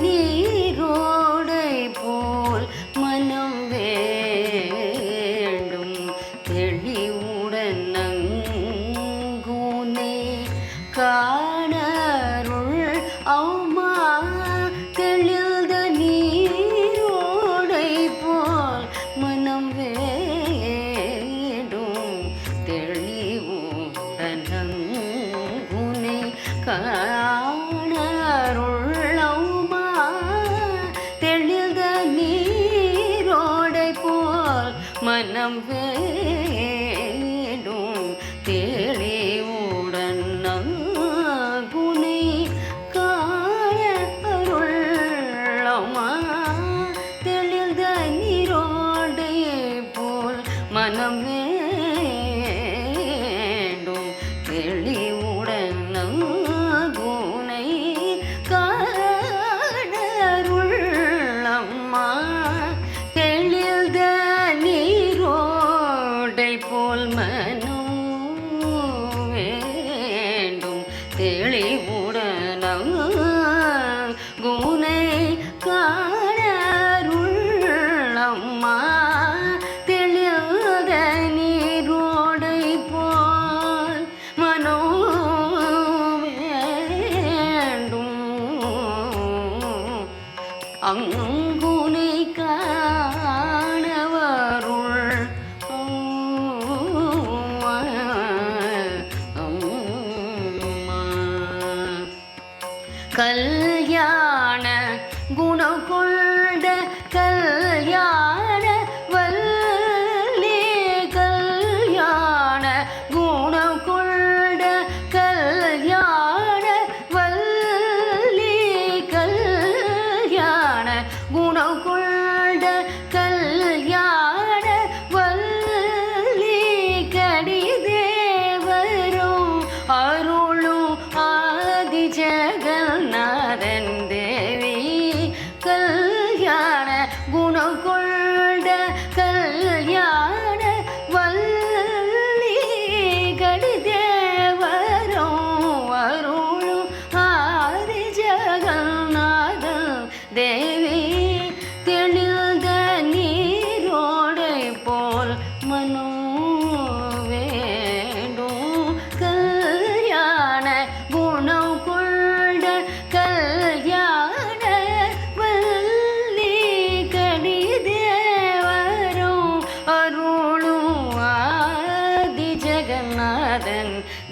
நீரோடை போல் மனம் வேண்டும். தெளிவுடன் நங்கூனே காணருள் அவுமா. தெளிந்த நீரோடை போல் மனம் வேண்டும். தெளிவுடன் நங்கூனே கா மனம் வேடும். தெளிவுடன் நங்குனை காய அருள்ளமா தெளிந்த நீரோடை போல் மனம் வே குனை காணவருள் கல்யாண குணகொண்ட கல்யாண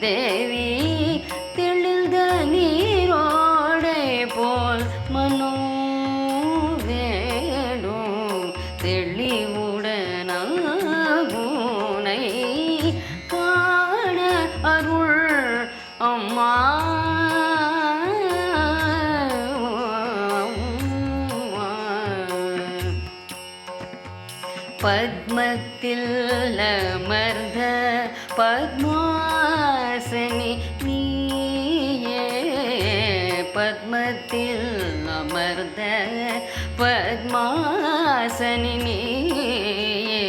தேவி தெளிந்த நீரோடை போல் மனோ வேணும். தெளிவு பத்மத்தில் அமர்ந்த பத்மாசனி நீயே பத்மத்தில் அமர்ந்த பத்மாசனி நீயே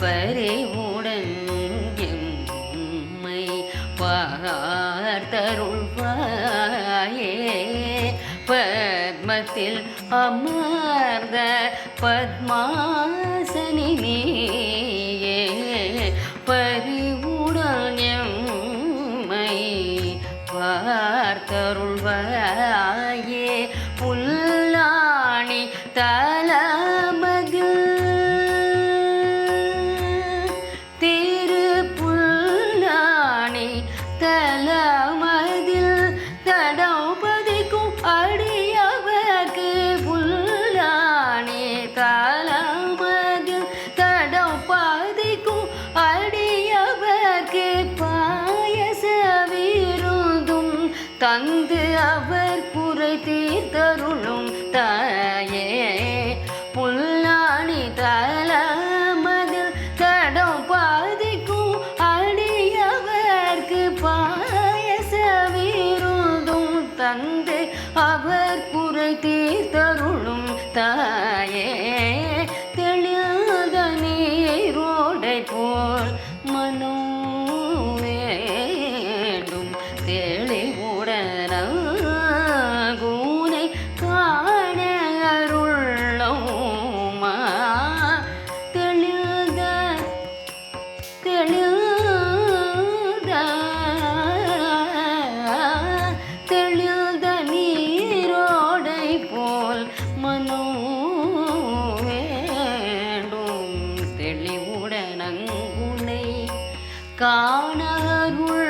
பறிவுடன் எம்மை பார்த்தருள்வாயே. பத்மத்தில் அமர்ந்த பத்மாசனினேயே பரிவுடன் எம்மை பார்த்தருள்வாயே புல்லாணி த தந்து அவர் குறை தீர்த்தருளும் தாயே. கணங்குனை காணருள்